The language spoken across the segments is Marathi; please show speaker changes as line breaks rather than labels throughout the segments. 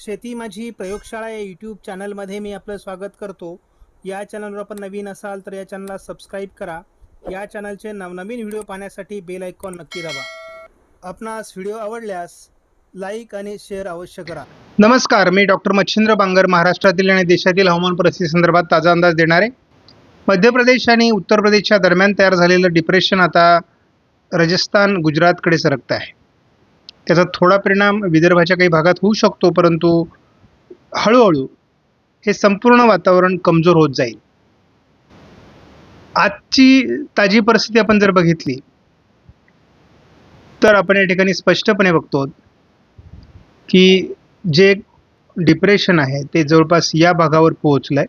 शेती माझी प्रयोगशाळा या यूट्यूब चॅनलमध्ये मी आपलं स्वागत करतो. या चॅनलवर आपण नवीन असाल तर या चॅनलला सबस्क्राईब करा. या चॅनलचे नवनवीन व्हिडिओ पाहण्यासाठी बेल आयकॉन नक्की दाबा. आपणास व्हिडिओ आवडल्यास लाईक आणि शेअर अवश्य करा.
नमस्कार मी डॉक्टर मच्छिंद्र बांगर महाराष्ट्रातील आणि देशातील हवामान परिस्थिती संदर्भात ताजा अंदाज देणार. आहे मध्य प्रदेश आणि उत्तर प्रदेशच्या दरम्यान तयार झालेलं डिप्रेशन आता राजस्थान गुजरातकडे सरकत आहे त्याचा थोडा परिणाम विदर्भाच्या काही भागात होऊ शकतो परंतु हळूहळू हे संपूर्ण वातावरण कमजोर होत जाईल. आजची ताजी परिस्थिती आपण जर बघितली तर आपण या ठिकाणी स्पष्टपणे बघतो की जे डिप्रेशन आहे ते जवळपास या भागावर पोहोचलं आहे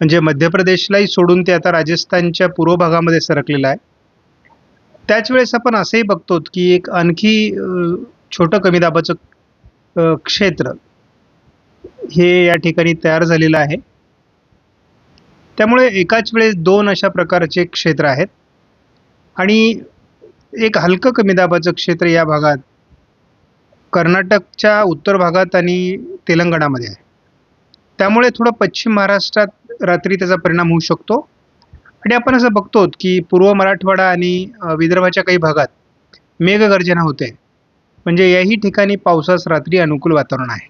म्हणजे मध्य प्रदेशलाही सोडून ते आता राजस्थानच्या पूर्व भागामध्ये सरकलेलं आहे. त्याच वेळेस आपण असंही बघतो की एक आणखी छोटं कमी दाबाचं क्षेत्र हे या ठिकाणी तयार झालेलं आहे. त्यामुळे एकाच वेळेस दोन अशा प्रकारचे क्षेत्र आहेत. आणि एक हलकं कमी दाबाचं क्षेत्र या भागात कर्नाटकच्या उत्तर भागात आणि तेलंगणामध्ये आहे. त्यामुळे थोडं पश्चिम महाराष्ट्रात रात्री त्याचा परिणाम होऊ शकतो. आणि आपण असं बघतो की पूर्व मराठवाडा आणि विदर्भाच्या काही भागात मेघगर्जना होते. म्हणजे याही ठिकाणी पावसास रात्री अनुकूल वातावरण आहे.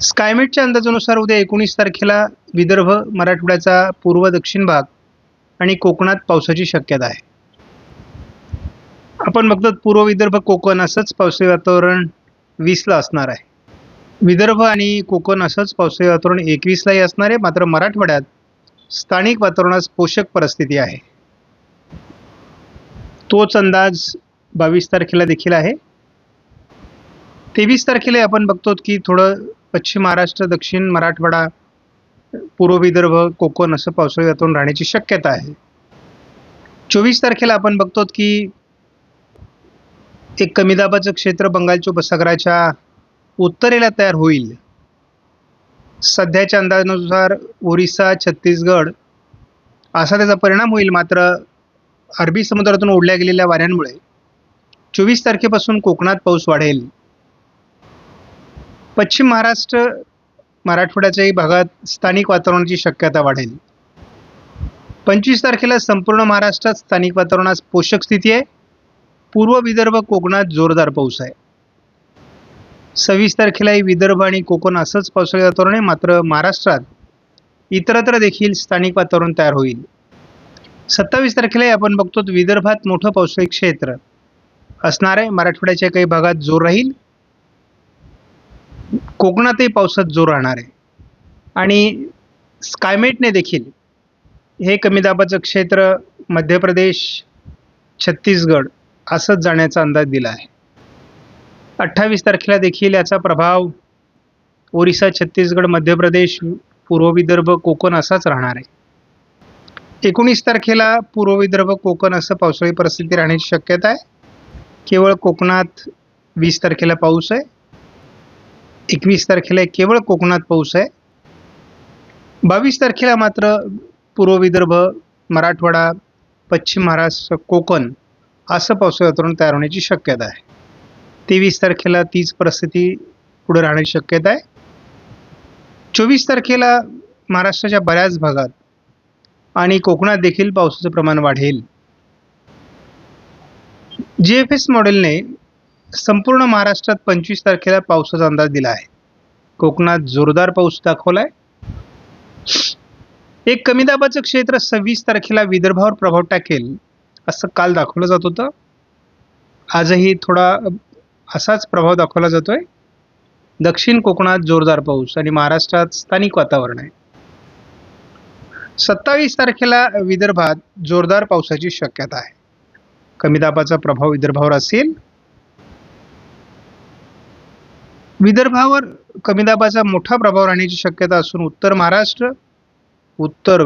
स्कायमेटच्या अंदाजानुसार उद्या एकोणीस तारखेला विदर्भ मराठवाड्याचा पूर्व दक्षिण भाग आणि कोकणात पावसाची शक्यता आहे. आपण बघतो पूर्व विदर्भ कोकण असंच पावसाळी वातावरण वीसला असणार आहे. विदर्भ आणि कोकण असंच पावसाळी वातावरण एकवीसलाही असणार आहे मात्र मराठवाड्यात स्थानिक वातावरणास पोषक परिस्थिती आहे. तोच अंदाज बावीस तारखेला देखील आहे. तेवीस तारखेला आपण बघतो की थोडं पश्चिम महाराष्ट्र दक्षिण मराठवाडा पूर्व विदर्भ कोकण असं पावसाळी वातावरण राहण्याची शक्यता आहे. चोवीस तारखेला आपण बघतो की एक कमी दाबाचं क्षेत्र बंगालच्या उपसागराच्या उत्तरेला तयार होईल. सध्याच्या अंदाजानुसार ओरिसा छत्तीसगड असा त्याचा परिणाम होईल. मात्र अरबी समुद्रातून ओढल्या गेलेल्या वाऱ्यांमुळे चोवीस तारखेपासून कोकणात पाऊस वाढेल. पश्चिम महाराष्ट्र मराठवाड्याच्याही भागात स्थानिक वातावरणाची शक्यता वाढेल. पंचवीस तारखेला संपूर्ण महाराष्ट्रात स्थानिक वातावरणास पोषक स्थिती आहे. पूर्व विदर्भ कोकणात जोरदार पाऊस आहे. सव्वीस तारखेलाही विदर्भ आणि कोकण असंच पावसाळी वातावरण आहे. मात्र महाराष्ट्रात इतरत्र देखील स्थानिक वातावरण तयार होईल. सत्तावीस तारखेलाही आपण बघतो विदर्भात मोठं पावसाळी क्षेत्र असणार आहे. मराठवाड्याच्या काही भागात जोर राहील. कोकणातही पावसात जोर राहणार आहे. आणि स्कायमेटने देखील हे कमी दाबाचं क्षेत्र मध्य प्रदेश छत्तीसगड असंच जाण्याचा अंदाज दिला आहे. अठ्ठावीस तारखेला देखील याचा प्रभाव ओरिसा छत्तीसगड मध्य प्रदेश पूर्व विदर्भ कोकण असाच राहणार आहे. एकोणीस तारखेला पूर्व विदर्भ कोकण असं पावसाळी परिस्थिती राहण्याची शक्यता आहे. केवळ कोकणात वीस तारखेला पाऊस आहे. एकवीस तारखेला केवळ कोकणात पाऊस आहे. बावीस तारखेला मात्र पूर्व विदर्भ मराठवाडा पश्चिम महाराष्ट्र कोकण असं पावसाळी वातावरण तयार होण्याची शक्यता आहे. तेवीस तारखेला तीच परिस्थिती पुढे राहण्याची शक्यता आहे. चोवीस तारखेला महाराष्ट्राच्या बऱ्याच भागात आणि कोकणात देखील पावसाचं प्रमाण वाढेल. जी एफ एस मॉडेलने संपूर्ण महाराष्ट्रात पंचवीस तारखेला पावसाचा अंदाज दिला आहे. कोकणात जोरदार पाऊस दाखवला आहे एक कमी दाबाचं क्षेत्र सव्वीस तारखेला विदर्भावर प्रभाव टाकेल असं काल दाखवलं जात होतं. आजही थोडा असाच प्रभाव दाखवला जातोय. दक्षिण कोकणात जोरदार पाऊस आणि महाराष्ट्रात स्थानिक वातावरण आहे. सत्तावीस तारखेला विदर्भात जोरदार पावसाची शक्यता आहे. कमी दाबाचा प्रभाव विदर्भावर असेल. विदर्भावर कमी दाबाचा मोठा प्रभाव राहण्याची शक्यता असून उत्तर महाराष्ट्र उत्तर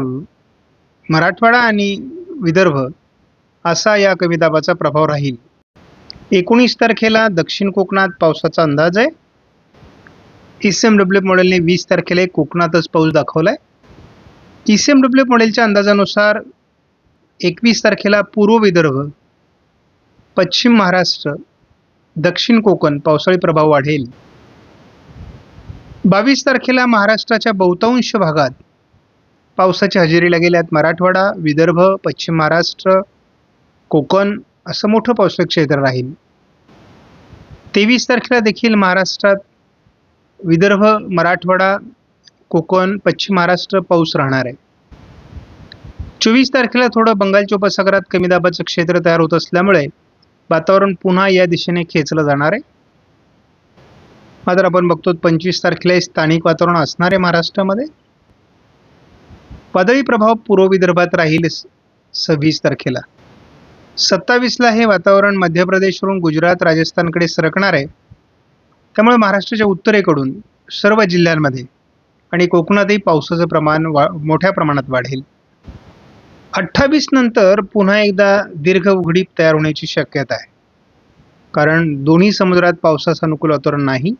मराठवाडा आणि विदर्भ असा या कमी दाबाचा प्रभाव राहील. एकोणीस तारखेला दक्षिण कोकणात पावसाचा अंदाज आहे. ई सी एम डब्ल्यू मॉडेलने वीस तारखेला कोकणातच पाऊस दाखवला आहे ई सी एम डब्ल्यू मॉडेलच्या अंदाजानुसार एकवीस तारखेला पूर्व विदर्भ पश्चिम महाराष्ट्र दक्षिण कोकण पावसाळी प्रभाव वाढेल. बावीस तारखेला महाराष्ट्राच्या बहुतांश भागात पावसाची हजेरी लागेल यात मराठवाडा विदर्भ पश्चिम महाराष्ट्र कोकण असं मोठं पावसाचं क्षेत्र राहील. तेवीस तारखेला देखील महाराष्ट्रात विदर्भ मराठवाडा कोकण पश्चिम महाराष्ट्र पाऊस राहणार आहे. चोवीस तारखेला थोडं बंगालच्या उपसागरात कमी दाबाचं क्षेत्र तयार होत असल्यामुळे वातावरण पुन्हा या दिशेने खेचलं जाणार आहे. मात्र आपण बघतो पंचवीस तारखेला स्थानिक वातावरण असणार आहे महाराष्ट्रामध्ये. वादळी प्रभाव पूर्व विदर्भात राहील सव्वीस तारखेला. सत्तावीसला हे वातावरण मध्य प्रदेशवरून गुजरात राजस्थानकडे सरकणार आहे. त्यामुळे महाराष्ट्राच्या उत्तरेकडून सर्व जिल्ह्यांमध्ये आणि कोकणातही पावसाचं प्रमाण वा मोठ्या प्रमाणात वाढेल. अठ्ठावीस नंतर पुन्हा एकदा दीर्घ उघडीप तयार होण्याची शक्यता आहे. कारण दोन्ही समुद्रात पावसाचं अनुकूल वातावरण नाही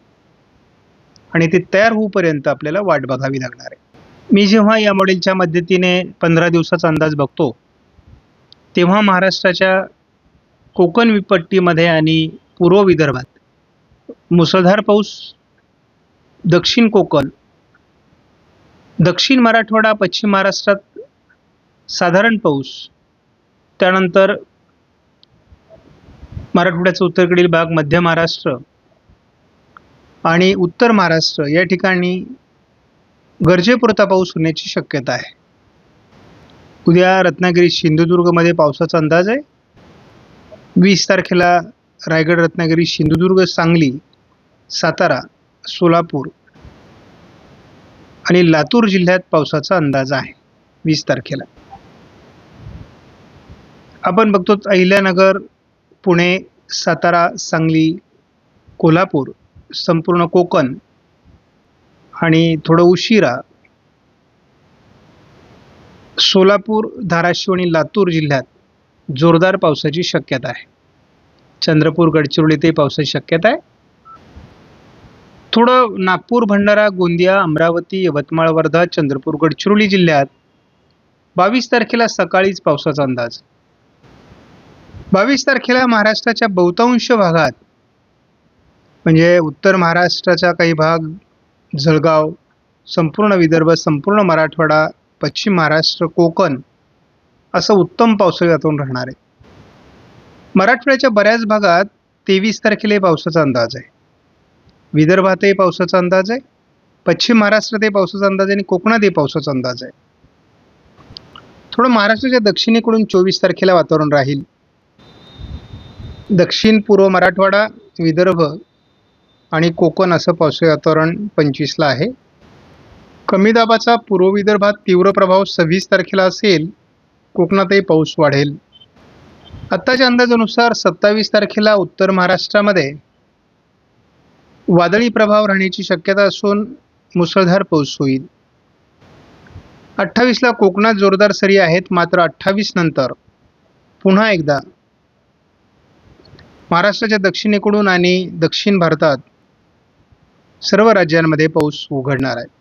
आणि ते तयार होऊपर्यंत आपल्याला वाट बघावी लागणार आहे. मी जेव्हा या मॉडेलच्या मदतीने पंधरा दिवसाचा अंदाज बघतो तेव्हा महाराष्ट्राच्या कोकण विपट्टीमध्ये आणि पूर्व विदर्भात मुसळधार पाऊस दक्षिण कोकण दक्षिण मराठवाडा पश्चिम महाराष्ट्रात साधारण पाऊस त्यानंतर मराठवाड्याचा उत्तरेकडील भाग मध्य महाराष्ट्र आणि उत्तर महाराष्ट्र या ठिकाणी गरजेपुरता पाऊस होण्याची शक्यता आहे. उद्या रत्नागिरी सिंधुदुर्गमध्ये पावसाचा अंदाज आहे. वीस तारखेला रायगड रत्नागिरी सिंधुदुर्ग सांगली सातारा सोलापूर आणि लातूर जिल्ह्यात पावसाचा अंदाज आहे. वीस तारखेला. आपण बघतो अहिल्यानगर पुणे सातारा सांगली कोल्हापूर संपूर्ण कोकण आणि थोडं उशिरा सोलापूर धाराशिव आणि लातूर जिल्ह्यात जोरदार पावसाची शक्यता आहे. चंद्रपूर गडचिरोलीतही पावसाची शक्यता आहे. थोडं नागपूर भंडारा गोंदिया अमरावती यवतमाळ वर्धा चंद्रपूर गडचिरोली जिल्ह्यात बावीस तारखेला सकाळीच पावसाचा अंदाज. बावीस तारखेला महाराष्ट्राच्या बहुतांश भागात म्हणजे उत्तर महाराष्ट्राचा काही भाग जळगाव संपूर्ण विदर्भ संपूर्ण मराठवाडा पश्चिम महाराष्ट्र कोकण असं उत्तम पावसाळी वातावरण राहणार आहे. मराठवाड्याच्या बऱ्याच भागात तेवीस तारखेला पावसाचा अंदाज आहे. विदर्भातही पावसाचा अंदाज आहे. पश्चिम महाराष्ट्रातही पावसाचा अंदाज आहे आणि कोकणातही पावसाचा अंदाज आहे. थोडं महाराष्ट्राच्या दक्षिणेकडून चोवीस तारखेला वातावरण राहील. दक्षिण पूर्व मराठवाडा विदर्भ आणि कोकण असं पावसाळी वातावरण पंचवीसला आहे. कमी दाबाचा पूर्व विदर्भात तीव्र प्रभाव सव्वीस तारखेला असेल कोकणातही पाऊस वाढेल. आत्ताच्या अंदाजानुसार सत्तावीस तारखेला उत्तर महाराष्ट्रामध्ये वादळी प्रभाव राहण्याची शक्यता असून मुसळधार पाऊस होईल. अठ्ठावीसला कोकणात जोरदार सरी आहेत मात्र अठ्ठावीस नंतर पुन्हा एकदा महाराष्ट्राच्या दक्षिणेकडून आणि दक्षिण भारतात सर्व राज्यांमध्ये पाऊस उघडणार आहे.